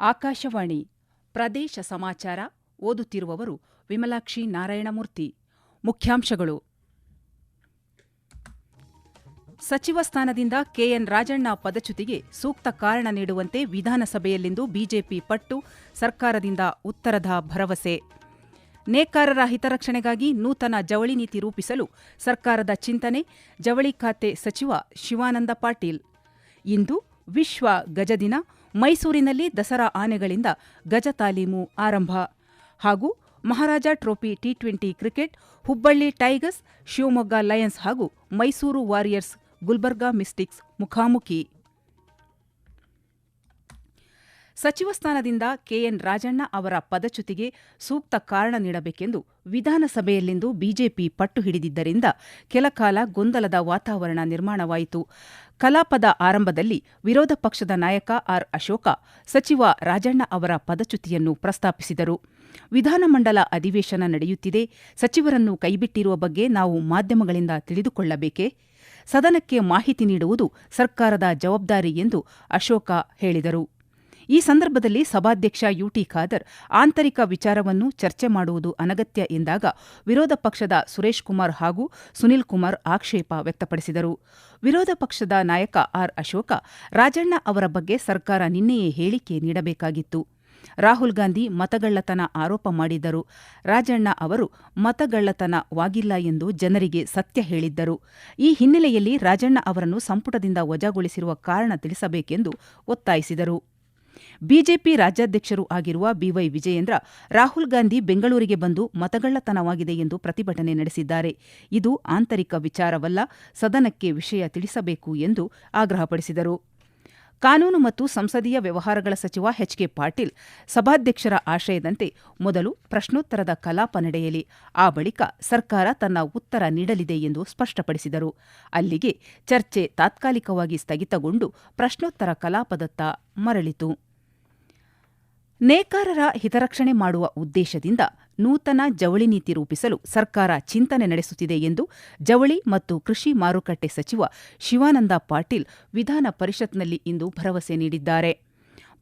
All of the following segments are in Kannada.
ಆಕಾಶವಾಣಿ ಪ್ರದೇಶ ಸಮಾಚಾರ ಓದುತ್ತಿರುವವರು ವಿಮಲಾಕ್ಷಿ ನಾರಾಯಣಮೂರ್ತಿ. ಮುಖ್ಯಾಂಶಗಳು. ಸಚಿವ ಸ್ಥಾನದಿಂದ ಕೆಎನ್ ರಾಜಣ್ಣ ಪದಚ್ಯುತಿಗೆ ಸೂಕ್ತ ಕಾರಣ ನೀಡುವಂತೆ ವಿಧಾನಸಭೆಯಲ್ಲಿಂದು ಬಿಜೆಪಿ ಪಟ್ಟು ಸರ್ಕಾರದಿಂದ ಉತ್ತರದ ಭರವಸೆ. ನೇಕಾರರ ಹಿತರಕ್ಷಣೆಗಾಗಿ ನೂತನ ಜವಳಿ ನೀತಿ ರೂಪಿಸಲು ಸರ್ಕಾರದ ಚಿಂತನೆ, ಜವಳಿ ಖಾತೆ ಸಚಿವ ಶಿವಾನಂದ ಪಾಟೀಲ್. ಇಂದು ವಿಶ್ವ ಗಜ ದಿನ ಮೈಸೂರಿನಲ್ಲಿ ದಸರಾ ಆನೆಗಳಿಂದ ಗಜ ತಾಲೀಮು ಆರಂಭ. ಹಾಗೂ Maharaja Trophy T twenty cricket, Hubballi Tigers, Shivamogga Lions ಹಾಗೂ ಮೈಸೂರು ವಾರಿಯರ್ಸ್ ಗುಲ್ಬರ್ಗಾ ಮಿಸ್ಟಿಕ್ಸ್ ಮುಖಾಮುಖಿ. ಸಚಿವ ಸ್ಥಾನದಿಂದ ಕೆಎನ್ ರಾಜಣ್ಣ ಅವರ ಪದಚ್ಯುತಿಗೆ ಸೂಕ್ತ ಕಾರಣ ನೀಡಬೇಕೆಂದು ವಿಧಾನಸಭೆಯಲ್ಲಿಂದು ಬಿಜೆಪಿ ಪಟ್ಟು ಹಿಡಿದಿದ್ದರಿಂದ ಕೆಲಕಾಲ ಗೊಂದಲದ ವಾತಾವರಣ ನಿರ್ಮಾಣವಾಯಿತು. ಕಲಾಪದ ಆರಂಭದಲ್ಲಿ ವಿರೋಧ ಪಕ್ಷದ ನಾಯಕ ಆರ್ ಅಶೋಕ, ಸಚಿವ ರಾಜಣ್ಣ ಅವರ ಪದಚ್ಯುತಿಯನ್ನು ಪ್ರಸ್ತಾಪಿಸಿದರು. ವಿಧಾನಮಂಡಲ ಅಧಿವೇಶನ ನಡೆಯುತ್ತಿದೆ. ಸಚಿವರನ್ನು ಕೈಬಿಟ್ಟಿರುವ ಬಗ್ಗೆ ನಾವು ಮಾಧ್ಯಮಗಳಿಂದ ತಿಳಿದುಕೊಳ್ಳಬೇಕೆ? ಸದನಕ್ಕೆ ಮಾಹಿತಿ ನೀಡುವುದು ಸರ್ಕಾರದ ಜವಾಬ್ದಾರಿ ಎಂದು ಅಶೋಕ ಹೇಳಿದರು. ಈ ಸಂದರ್ಭದಲ್ಲಿ ಸಭಾಧ್ಯಕ್ಷ ಯುಟಿ ಖಾದರ್ ಆಂತರಿಕ ವಿಚಾರವನ್ನು ಚರ್ಚೆ ಮಾಡುವುದು ಅನಗತ್ಯ ಎಂದಾಗ ವಿರೋಧ ಪಕ್ಷದ ಸುರೇಶ್ ಕುಮಾರ್ ಹಾಗೂ ಸುನಿಲ್ ಕುಮಾರ್ ಆಕ್ಷೇಪ ವ್ಯಕ್ತಪಡಿಸಿದರು. ವಿರೋಧ ಪಕ್ಷದ ನಾಯಕ ಆರ್ ಅಶೋಕ, ರಾಜಣ್ಣ ಅವರ ಬಗ್ಗೆ ಸರ್ಕಾರ ನಿನ್ನೆಯೇ ಹೇಳಿಕೆ ನೀಡಬೇಕಾಗಿತ್ತು. ರಾಹುಲ್ ಗಾಂಧಿ ಮತಗಳ್ಳತನ ಆರೋಪ ಮಾಡಿದ್ದರು. ರಾಜಣ್ಣ ಅವರು ಮತಗಳ್ಳತನವಾಗಿಲ್ಲ ಎಂದು ಜನರಿಗೆ ಸತ್ಯ ಹೇಳಿದ್ದರು. ಈ ಹಿನ್ನೆಲೆಯಲ್ಲಿ ರಾಜಣ್ಣ ಅವರನ್ನು ಸಂಪುಟದಿಂದ ವಜಾಗೊಳಿಸಿರುವ ಕಾರಣ ತಿಳಿಸಬೇಕೆಂದು ಒತ್ತಾಯಿಸಿದರು. ಬಿಜೆಪಿ ರಾಜ್ಯಾಧ್ಯಕ್ಷರೂ ಆಗಿರುವ ಬಿವೈ ವಿಜಯೇಂದ್ರ ರಾಹುಲ್ ಗಾಂಧಿ ಬೆಂಗಳೂರಿಗೆ ಬಂದು ಮತಗಳ್ಳತನವಾಗಿದೆ ಎಂದು ಪ್ರತಿಭಟನೆ ನಡೆಸಿದ್ದಾರೆ. ಇದು ಆಂತರಿಕ ವಿಚಾರವಲ್ಲ, ಸದನಕ್ಕೆ ವಿಷಯ ತಿಳಿಸಬೇಕು ಎಂದು ಆಗ್ರಹಪಡಿಸಿದರು. ಕಾನೂನು ಮತ್ತು ಸಂಸದೀಯ ವ್ಯವಹಾರಗಳ ಸಚಿವ ಎಚ್ಕೆ ಪಾಟೀಲ್ ಸಭಾಧ್ಯಕ್ಷರ ಆಶಯದಂತೆ ಮೊದಲು ಪ್ರಶ್ನೋತ್ತರದ ಕಲಾಪ ನಡೆಯಲಿ, ಆ ಬಳಿಕ ಸರ್ಕಾರ ತನ್ನ ಉತ್ತರ ನೀಡಲಿದೆ ಎಂದು ಸ್ಪಷ್ಟಪಡಿಸಿದರು. ಅಲ್ಲಿಗೆ ಚರ್ಚೆ ತಾತ್ಕಾಲಿಕವಾಗಿ ಸ್ಥಗಿತಗೊಂಡು ಪ್ರಶ್ನೋತ್ತರ ಕಲಾಪದತ್ತ ಮರಳಿತು. ನೇಕಾರರ ಹಿತರಕ್ಷಣೆ ಮಾಡುವ ಉದ್ದೇಶದಿಂದ ನೂತನ ಜವಳಿ ನೀತಿ ರೂಪಿಸಲು ಸರ್ಕಾರ ಚಿಂತನೆ ನಡೆಸುತ್ತಿದೆ ಎಂದು ಜವಳಿ ಮತ್ತು ಕೃಷಿ ಮಾರುಕಟ್ಟೆ ಸಚಿವ ಶಿವಾನಂದ ಪಾಟೀಲ್ ವಿಧಾನ ಪರಿಷತ್ನಲ್ಲಿ ಇಂದು ಭರವಸೆ ನೀಡಿದ್ದಾರೆ.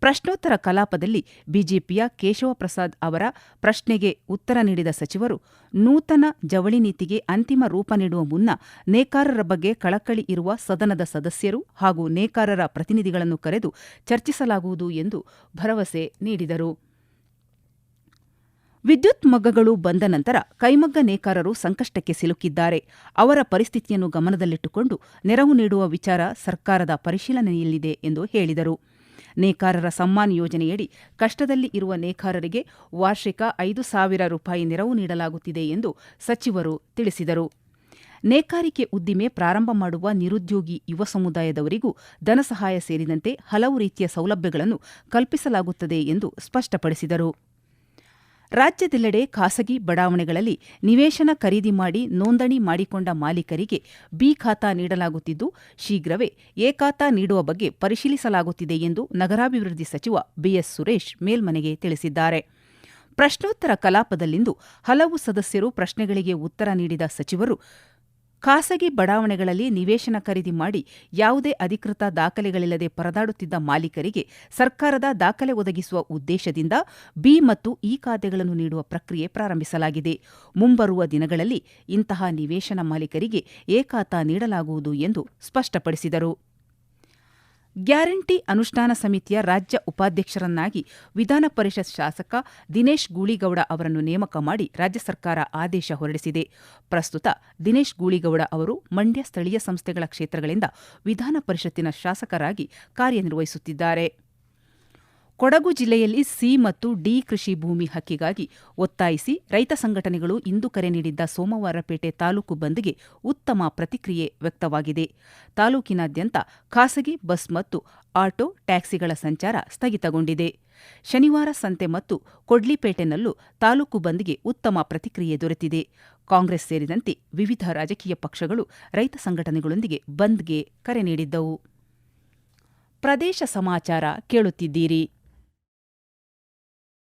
ಪ್ರಶ್ನೋತ್ತರ ಕಲಾಪದಲ್ಲಿ ಬಿಜೆಪಿಯ ಕೇಶವ ಪ್ರಸಾದ್ ಅವರ ಪ್ರಶ್ನೆಗೆ ಉತ್ತರ ನೀಡಿದ ಸಚಿವರು, ನೂತನ ಜವಳಿ ನೀತಿಗೆ ಅಂತಿಮ ರೂಪ ನೀಡುವ ಮುನ್ನ ನೇಕಾರರ ಬಗ್ಗೆ ಕಳಕಳಿ ಇರುವ ಸದನದ ಸದಸ್ಯರು ಹಾಗೂ ನೇಕಾರರ ಪ್ರತಿನಿಧಿಗಳನ್ನು ಕರೆದು ಚರ್ಚಿಸಲಾಗುವುದು ಎಂದು ಭರವಸೆ ನೀಡಿದರು. ವಿದ್ಯುತ್ ಮಗ್ಗಗಳು ಬಂದ ನಂತರ ಕೈಮಗ್ಗ ನೇಕಾರರು ಸಂಕಷ್ಟಕ್ಕೆ ಸಿಲುಕಿದ್ದಾರೆ. ಅವರ ಪರಿಸ್ಥಿತಿಯನ್ನು ಗಮನದಲ್ಲಿಟ್ಟುಕೊಂಡು ನೆರವು ನೀಡುವ ವಿಚಾರ ಸರ್ಕಾರದ ಪರಿಶೀಲನೆಯಲ್ಲಿದೆ ಎಂದು ಹೇಳಿದರು. ನೇಕಾರರ ಸಮ್ಮಾನ್ ಯೋಜನೆಯಡಿ ಕಷ್ಟದಲ್ಲಿ ಇರುವ ನೇಕಾರರಿಗೆ ವಾರ್ಷಿಕ ಐದು ಸಾವಿರ ರೂಪಾಯಿ ನೆರವು ನೀಡಲಾಗುತ್ತಿದೆ ಎಂದು ಸಚಿವರು ತಿಳಿಸಿದರು. ನೇಕಾರಿಕೆ ಉದ್ದಿಮೆ ಪ್ರಾರಂಭ ಮಾಡುವ ನಿರುದ್ಯೋಗಿ ಯುವ ಸಮುದಾಯದವರಿಗೂ ಧನಸಹಾಯ ಸೇರಿದಂತೆ ಹಲವು ರೀತಿಯ ಸೌಲಭ್ಯಗಳನ್ನು ಕಲ್ಪಿಸಲಾಗುತ್ತದೆ ಎಂದು ಸ್ಪಷ್ಟಪಡಿಸಿದರು. ರಾಜ್ಯದೆಲ್ಲೆಡೆ ಖಾಸಗಿ ಬಡಾವಣೆಗಳಲ್ಲಿ ನಿವೇಶನ ಖರೀದಿ ಮಾಡಿ ನೋಂದಣಿ ಮಾಡಿಕೊಂಡ ಮಾಲೀಕರಿಗೆ ಬಿ ಖಾತಾ ನೀಡಲಾಗುತ್ತಿದ್ದು, ಶೀಘ್ರವೇ ಎ ಖಾತಾ ನೀಡುವ ಬಗ್ಗೆ ಪರಿಶೀಲಿಸಲಾಗುತ್ತಿದೆ ಎಂದು ನಗರಾಭಿವೃದ್ಧಿ ಸಚಿವ ಬಿಎಸ್ ಸುರೇಶ್ ಮೇಲ್ಮನೆಗೆ ತಿಳಿಸಿದ್ದಾರೆ. ಪ್ರಶ್ನೋತ್ತರ ಕಲಾಪದಲ್ಲಿಂದು ಹಲವು ಸದಸ್ಯರು ಪ್ರಶ್ನೆಗಳಿಗೆ ಉತ್ತರ ನೀಡಿದ ಸಚಿವರು ಖಾಸಗಿ ಬಡಾವಣೆಗಳಲ್ಲಿ ನಿವೇಶನ ಖರೀದಿ ಮಾಡಿ ಯಾವುದೇ ಅಧಿಕೃತ ದಾಖಲೆಗಳಿಲ್ಲದೆ ಪರದಾಡುತ್ತಿದ್ದ ಮಾಲೀಕರಿಗೆ ಸರ್ಕಾರದ ದಾಖಲೆ ಒದಗಿಸುವ ಉದ್ದೇಶದಿಂದ ಬಿ ಮತ್ತು ಇ ಖಾತೆಗಳನ್ನು ನೀಡುವ ಪ್ರಕ್ರಿಯೆ ಪ್ರಾರಂಭಿಸಲಾಗಿದೆ. ಮುಂಬರುವ ದಿನಗಳಲ್ಲಿ ಇಂತಹ ನಿವೇಶನ ಮಾಲೀಕರಿಗೆ ಏಕಾತ ನೀಡಲಾಗುವುದು ಎಂದು ಸ್ಪಷ್ಟಪಡಿಸಿದರು. ಗ್ಯಾರಂಟಿ ಅನುಷ್ಠಾನ ಸಮಿತಿಯ ರಾಜ್ಯ ಉಪಾಧ್ಯಕ್ಷರನ್ನಾಗಿ ವಿಧಾನ ಪರಿಷತ್ ಶಾಸಕ ದಿನೇಶ್ ಗೂಳಿಗೌಡ ಅವರನ್ನು ನೇಮಕ ಮಾಡಿ ರಾಜ್ಯ ಸರ್ಕಾರ ಆದೇಶ ಹೊರಡಿಸಿದೆ. ಪ್ರಸ್ತುತ ದಿನೇಶ್ ಗೂಳಿಗೌಡ ಅವರು ಮಂಡ್ಯ ಸ್ಥಳೀಯ ಸಂಸ್ಥೆಗಳ ಕ್ಷೇತ್ರಗಳಿಂದ ವಿಧಾನ ಪರಿಷತ್ತಿನ ಶಾಸಕರಾಗಿ ಕಾರ್ಯನಿರ್ವಹಿಸುತ್ತಿದ್ದಾರೆ. ಕೊಡಗು ಜಿಲ್ಲೆಯಲ್ಲಿ ಸಿ ಮತ್ತು ಡಿ ಕೃಷಿ ಭೂಮಿ ಹಕ್ಕಿಗಾಗಿ ಒತ್ತಾಯಿಸಿ ರೈತ ಸಂಘಟನೆಗಳು ಇಂದು ಕರೆ ನೀಡಿದ್ದ ಸೋಮವಾರಪೇಟೆ ತಾಲೂಕು ಬಂದ್ಗೆ ಉತ್ತಮ ಪ್ರತಿಕ್ರಿಯೆ ವ್ಯಕ್ತವಾಗಿದೆ. ತಾಲೂಕಿನಾದ್ಯಂತ ಖಾಸಗಿ ಬಸ್ ಮತ್ತು ಆಟೋ ಟ್ಯಾಕ್ಸಿಗಳ ಸಂಚಾರ ಸ್ಥಗಿತಗೊಂಡಿದೆ. ಶನಿವಾರ ಸಂತೆ ಮತ್ತು ಕೊಡ್ಲಿಪೇಟೆನಲ್ಲೂ ತಾಲೂಕು ಬಂದ್ಗೆ ಉತ್ತಮ ಪ್ರತಿಕ್ರಿಯೆ ದೊರೆತಿದೆ. ಕಾಂಗ್ರೆಸ್ ಸೇರಿದಂತೆ ವಿವಿಧ ರಾಜಕೀಯ ಪಕ್ಷಗಳು ರೈತ ಸಂಘಟನೆಗಳೊಂದಿಗೆ ಬಂದ್ಗೆ ಕರೆ ನೀಡಿದ್ದವು. ಪ್ರದೇಶ ಸಮಾಚಾರ ಕೇಳುತ್ತಿದ್ದೀರಿ.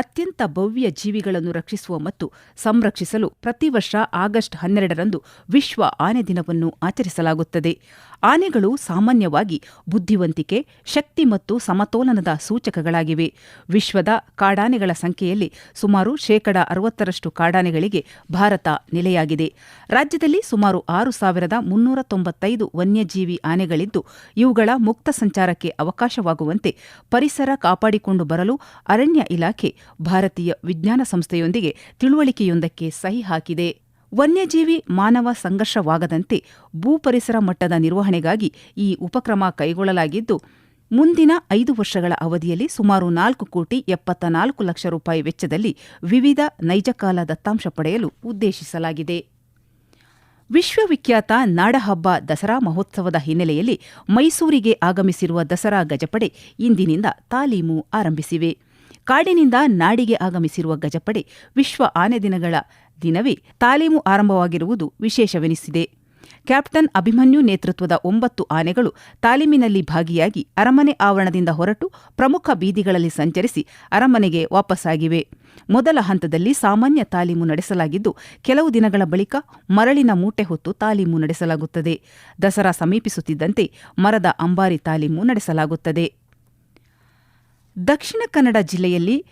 ಅತ್ಯಂತ ಭವ್ಯ ಜೀವಿಗಳನ್ನು ರಕ್ಷಿಸುವ ಮತ್ತು ಸಂರಕ್ಷಿಸಲು ಪ್ರತಿ ವರ್ಷ ಆಗಸ್ಟ್ ಹನ್ನೆರಡರಂದು ವಿಶ್ವ ಆನೆ ದಿನವನ್ನು ಆಚರಿಸಲಾಗುತ್ತದೆ. ಆನೆಗಳು ಸಾಮಾನ್ಯವಾಗಿ ಬುದ್ಧಿವಂತಿಕೆ, ಶಕ್ತಿ ಮತ್ತು ಸಮತೋಲನದ ಸೂಚಕಗಳಾಗಿವೆ. ವಿಶ್ವದ ಕಾಡಾನೆಗಳ ಸಂಖ್ಯೆಯಲ್ಲಿ ಸುಮಾರು ಶೇಕಡ ಅರವತ್ತರಷ್ಟು ಕಾಡಾನೆಗಳಿಗೆ ಭಾರತ ನೆಲೆಯಾಗಿದೆ. ರಾಜ್ಯದಲ್ಲಿ ಸುಮಾರು ಆರು ಸಾವಿರದ ಮುನ್ನೂರ ತೊಂಬತ್ತೈದು ವನ್ಯಜೀವಿ ಆನೆಗಳಿದ್ದು, ಇವುಗಳ ಮುಕ್ತ ಸಂಚಾರಕ್ಕೆ ಅವಕಾಶವಾಗುವಂತೆ ಪರಿಸರ ಕಾಪಾಡಿಕೊಂಡು ಬರಲು ಅರಣ್ಯ ಇಲಾಖೆ ಭಾರತೀಯ ವಿಜ್ಞಾನ ಸಂಸ್ಥೆಯೊಂದಿಗೆ ತಿಳುವಳಿಕೆಯೊಂದಕ್ಕೆ ಸಹಿ ಹಾಕಿದೆ. ವನ್ಯಜೀವಿ ಮಾನವ ಸಂಘರ್ಷವಾಗದಂತೆ ಭೂಪರಿಸರ ಮಟ್ಟದ ನಿರ್ವಹಣೆಗಾಗಿ ಈ ಉಪಕ್ರಮ ಕೈಗೊಳ್ಳಲಾಗಿದ್ದು, ಮುಂದಿನ ಐದು ವರ್ಷಗಳ ಅವಧಿಯಲ್ಲಿ ಸುಮಾರು ನಾಲ್ಕು ಕೋಟಿ ಎಪ್ಪತ್ತ ನಾಲ್ಕು ಲಕ್ಷ ರೂಪಾಯಿ ವೆಚ್ಚದಲ್ಲಿ ವಿವಿಧ ನೈಜಕಾಲ ದತ್ತಾಂಶ ಪಡೆಯಲು ಉದ್ದೇಶಿಸಲಾಗಿದೆ. ವಿಶ್ವವಿಖ್ಯಾತ ನಾಡಹಬ್ಬ ದಸರಾ ಮಹೋತ್ಸವದ ಹಿನ್ನೆಲೆಯಲ್ಲಿ ಮೈಸೂರಿಗೆ ಆಗಮಿಸಿರುವ ದಸರಾ ಗಜಪಡೆ ಇಂದಿನಿಂದ ತಾಲೀಮು ಆರಂಭಿಸಿವೆ. ಕಾಡಿನಿಂದ ನಾಡಿಗೆ ಆಗಮಿಸಿರುವ ಗಜಪಡೆ ವಿಶ್ವ ಆನೆ ದಿನಗಳ ದಿನವೇ ತಾಲೀಮು ಆರಂಭವಾಗಿರುವುದು ವಿಶೇಷವೆನಿಸಿದೆ. ಕ್ಯಾಪ್ಟನ್ ಅಭಿಮನ್ಯು ನೇತೃತ್ವದ ಒಂಬತ್ತು ಆನೆಗಳು ತಾಲೀಮಿನಲ್ಲಿ ಭಾಗಿಯಾಗಿ ಅರಮನೆ ಆವರಣದಿಂದ ಹೊರಟು ಪ್ರಮುಖ ಬೀದಿಗಳಲ್ಲಿ ಸಂಚರಿಸಿ ಅರಮನೆಗೆ ವಾಪಸ್ಸಾಗಿವೆ. ಮೊದಲ ಹಂತದಲ್ಲಿ ಸಾಮಾನ್ಯ ತಾಲೀಮು ನಡೆಸಲಾಗಿದ್ದು, ಕೆಲವು ದಿನಗಳ ಬಳಿಕ ಮರಳಿನ ಮೂಟೆ ಹೊತ್ತು ತಾಲೀಮು ನಡೆಸಲಾಗುತ್ತದೆ. ದಸರಾ ಸಮೀಪಿಸುತ್ತಿದ್ದಂತೆ ಮರದ ಅಂಬಾರಿ ತಾಲೀಮು ನಡೆಸಲಾಗುತ್ತದೆ. ದಕ್ಷಿಣ ಕನ್ನಡ ಜಿಲ್ಲೆಯಲ್ಲಿ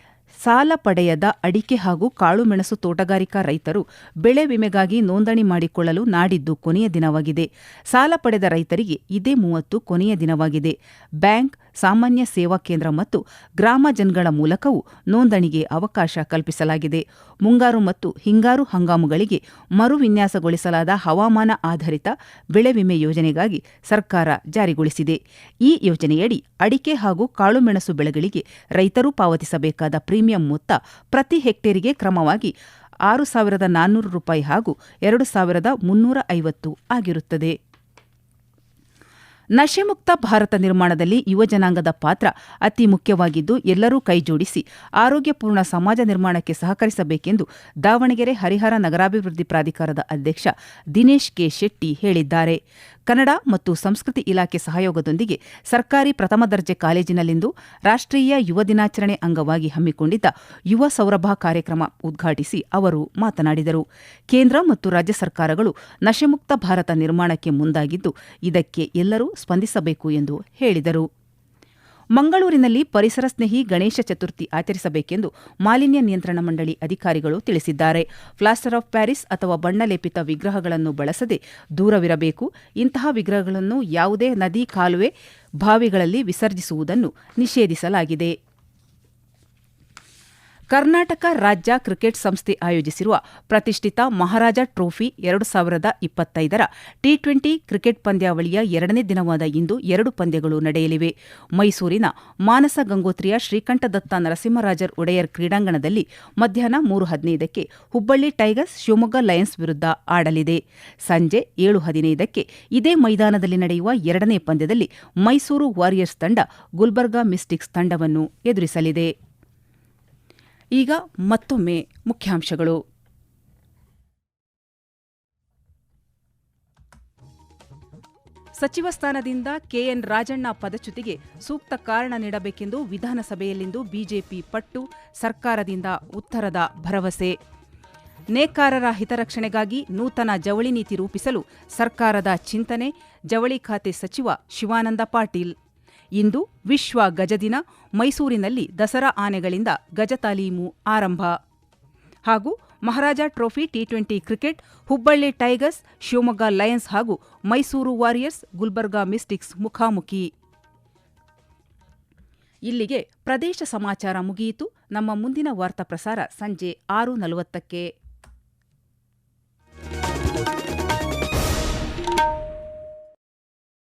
ಸಾಲ ಪಡೆಯದ ಅಡಿಕೆ ಹಾಗೂ ಕಾಳುಮೆಣಸು ತೋಟಗಾರಿಕಾ ರೈತರು ಬೆಳೆ ವಿಮೆಗಾಗಿ ನೋಂದಣಿ ಮಾಡಿಕೊಳ್ಳಲು ನಾಡಿದ್ದು ಕೊನೆಯ ದಿನವಾಗಿದೆ. ಸಾಲ ಪಡೆದ ರೈತರಿಗೆ ಇದೇ ಮೂವತ್ತು ಕೊನೆಯ ದಿನವಾಗಿದೆ. ಬ್ಯಾಂಕ್ ಸಾಮಾನ್ಯ ಸೇವಾ ಕೇಂದ್ರ ಮತ್ತು ಗ್ರಾಮ ಜನಗಳ ಮೂಲಕವೂ ನೋಂದಣಿಗೆ ಅವಕಾಶ ಕಲ್ಪಿಸಲಾಗಿದೆ. ಮುಂಗಾರು ಮತ್ತು ಹಿಂಗಾರು ಹಂಗಾಮುಗಳಿಗೆ ಮರು ವಿನ್ಯಾಸಗೊಳಿಸಲಾದ ಹವಾಮಾನ ಆಧಾರಿತ ಬೆಳೆ ವಿಮೆ ಯೋಜನೆಗಾಗಿ ಸರ್ಕಾರ ಜಾರಿಗೊಳಿಸಿದೆ. ಈ ಯೋಜನೆಯಡಿ ಅಡಿಕೆ ಹಾಗೂ ಕಾಳುಮೆಣಸು ಬೆಳೆಗಳಿಗೆ ರೈತರು ಪಾವತಿಸಬೇಕಾದ ಪ್ರೀಮಿಯಂ ಮೊತ್ತ ಪ್ರತಿ ಹೆಕ್ಟೇರಿಗೆ ಕ್ರಮವಾಗಿ ಆರು ಸಾವಿರದ ನಾನ್ನೂರು ರೂಪಾಯಿ ಹಾಗೂ ಎರಡು ಸಾವಿರದ ಮುನ್ನೂರ ಐವತ್ತು ಆಗಿರುತ್ತದೆ. ನಶೆಮುಕ್ತ ಭಾರತ ನಿರ್ಮಾಣದಲ್ಲಿ ಯುವಜನಾಂಗದ ಪಾತ್ರ ಅತಿ ಮುಖ್ಯವಾಗಿದ್ದು ಎಲ್ಲರೂ ಕೈಜೋಡಿಸಿ ಆರೋಗ್ಯಪೂರ್ಣ ಸಮಾಜ ನಿರ್ಮಾಣಕ್ಕೆ ಸಹಕರಿಸಬೇಕೆಂದು ದಾವಣಗೆರೆ ಹರಿಹರ ನಗರಾಭಿವೃದ್ಧಿ ಪ್ರಾಧಿಕಾರದ ಅಧ್ಯಕ್ಷ ದಿನೇಶ್ ಕೆ ಶೆಟ್ಟಿ ಹೇಳಿದ್ದಾರೆ. ಕನ್ನಡ ಮತ್ತು ಸಂಸ್ಕೃತಿ ಇಲಾಖೆ ಸಹಯೋಗದೊಂದಿಗೆ ಸರ್ಕಾರಿ ಪ್ರಥಮ ದರ್ಜೆ ಕಾಲೇಜಿನಲ್ಲಿಂದು ರಾಷ್ಟ್ರೀಯ ಯುವ ದಿನಾಚರಣೆ ಅಂಗವಾಗಿ ಹಮ್ಮಿಕೊಂಡಿದ್ದ ಯುವ ಸೌರಭ ಕಾರ್ಯಕ್ರಮ ಉದ್ಘಾಟಿಸಿ ಅವರು ಮಾತನಾಡಿದರು. ಕೇಂದ್ರ ಮತ್ತು ರಾಜ್ಯ ಸರ್ಕಾರಗಳು ನಶೆಮುಕ್ತ ಭಾರತ ನಿರ್ಮಾಣಕ್ಕೆ ಮುಂದಾಗಿದ್ದು ಇದಕ್ಕೆ ಎಲ್ಲರೂ ಸ್ಪಂದಿಸಬೇಕು ಎಂದು ಹೇಳಿದರು. ಮಂಗಳೂರಿನಲ್ಲಿ ಪರಿಸರ ಸ್ನೇಹಿ ಗಣೇಶ ಚತುರ್ಥಿ ಆಚರಿಸಬೇಕೆಂದು ಮಾಲಿನ್ಯ ನಿಯಂತ್ರಣ ಮಂಡಳಿ ಅಧಿಕಾರಿಗಳು ತಿಳಿಸಿದ್ದಾರೆ. ಪ್ಲಾಸ್ಟರ್ ಆಫ್ ಪ್ಯಾರಿಸ್ ಅಥವಾ ಬಣ್ಣಲೇಪಿತ ವಿಗ್ರಹಗಳನ್ನು ಬಳಸದೆ ದೂರವಿರಬೇಕು. ಇಂತಹ ವಿಗ್ರಹಗಳನ್ನು ಯಾವುದೇ ನದಿ, ಕಾಲುವೆ, ಬಾವಿಗಳಲ್ಲಿ ವಿಸರ್ಜಿಸುವುದನ್ನು ನಿಷೇಧಿಸಲಾಗಿದೆ. ಕರ್ನಾಟಕ ರಾಜ್ಯ ಕ್ರಿಕೆಟ್ ಸಂಸ್ಥೆ ಆಯೋಜಿಸಿರುವ ಪ್ರತಿಷ್ಠಿತ ಮಹಾರಾಜ ಟ್ರೋಫಿ ಎರಡು ಸಾವಿರದ ಇಪ್ಪತ್ತೈದರ ಟಿ ಟ್ವೆಂಟಿ ಕ್ರಿಕೆಟ್ ಪಂದ್ಯಾವಳಿಯ ಎರಡನೇ ದಿನವಾದ ಇಂದು ಎರಡು ಪಂದ್ಯಗಳು ನಡೆಯಲಿವೆ. ಮೈಸೂರಿನ ಮಾನಸ ಗಂಗೋತ್ರಿಯ ಶ್ರೀಕಂಠದತ್ತ ನರಸಿಂಹರಾಜರ್ ಒಡೆಯರ್ ಕ್ರೀಡಾಂಗಣದಲ್ಲಿ ಮಧ್ಯಾಹ್ನ ಮೂರು ಹದಿನೈದಕ್ಕೆ ಹುಬ್ಬಳ್ಳಿ ಟೈಗರ್ಸ್ ಶಿವಮೊಗ್ಗ ಲಯನ್ಸ್ ವಿರುದ್ಧ ಆಡಲಿದೆ. ಸಂಜೆ ಏಳು ಹದಿನೈದಕ್ಕೆ ಇದೇ ಮೈದಾನದಲ್ಲಿ ನಡೆಯುವ ಎರಡನೇ ಪಂದ್ಯದಲ್ಲಿ ಮೈಸೂರು ವಾರಿಯರ್ಸ್ ತಂಡ ಗುಲ್ಬರ್ಗಾ ಮಿಸ್ಟಿಕ್ಸ್ ತಂಡವನ್ನು ಎದುರಿಸಲಿದೆ. ಈಗ ಮತ್ತೊಮ್ಮೆ ಮುಖ್ಯಾಂಶಗಳು. ಸಚಿವ ಸ್ಥಾನದಿಂದ ಕೆಎನ್ ರಾಜಣ್ಣ ಪದಚ್ಯುತಿಗೆ ಸೂಕ್ತ ಕಾರಣ ನೀಡಬೇಕೆಂದು ವಿಧಾನಸಭೆಯಲ್ಲಿಂದು ಬಿಜೆಪಿ ಪಟ್ಟು ಸರ್ಕಾರದಿಂದ ಉತ್ತರದ ಭರವಸೆ. ನೇಕಾರರ ಹಿತರಕ್ಷಣೆಗಾಗಿ ನೂತನ ಜವಳಿ ನೀತಿ ರೂಪಿಸಲು ಸರ್ಕಾರದ ಚಿಂತನೆ, ಜವಳಿ ಖಾತೆ ಸಚಿವ ಶಿವಾನಂದ ಪಾಟೀಲ್. ಇಂದು ವಿಶ್ವ ಗಜದಿನ ಮೈಸೂರಿನಲ್ಲಿ ದಸರಾ ಆನೆಗಳಿಂದ ಗಜ ತಾಲೀಮು ಆರಂಭ. ಹಾಗೂ Maharaja Trophy T twenty cricket, Hubballi Tigers, Shivamogga Lions ಹಾಗೂ ಮೈಸೂರು ವಾರಿಯರ್ಸ್ ಗುಲ್ಬರ್ಗಾ ಮಿಸ್ಟಿಕ್ಸ್ ಮುಖಾಮುಖಿ. ಇಲ್ಲಿಗೆ ಪ್ರದೇಶ ಸಮಾಚಾರ ಮುಗಿಯಿತು. ನಮ್ಮ ಮುಂದಿನ ವಾರ್ತಾ ಪ್ರಸಾರ ಸಂಜೆ ಆರು ನಲವತ್ತಕ್ಕೆ.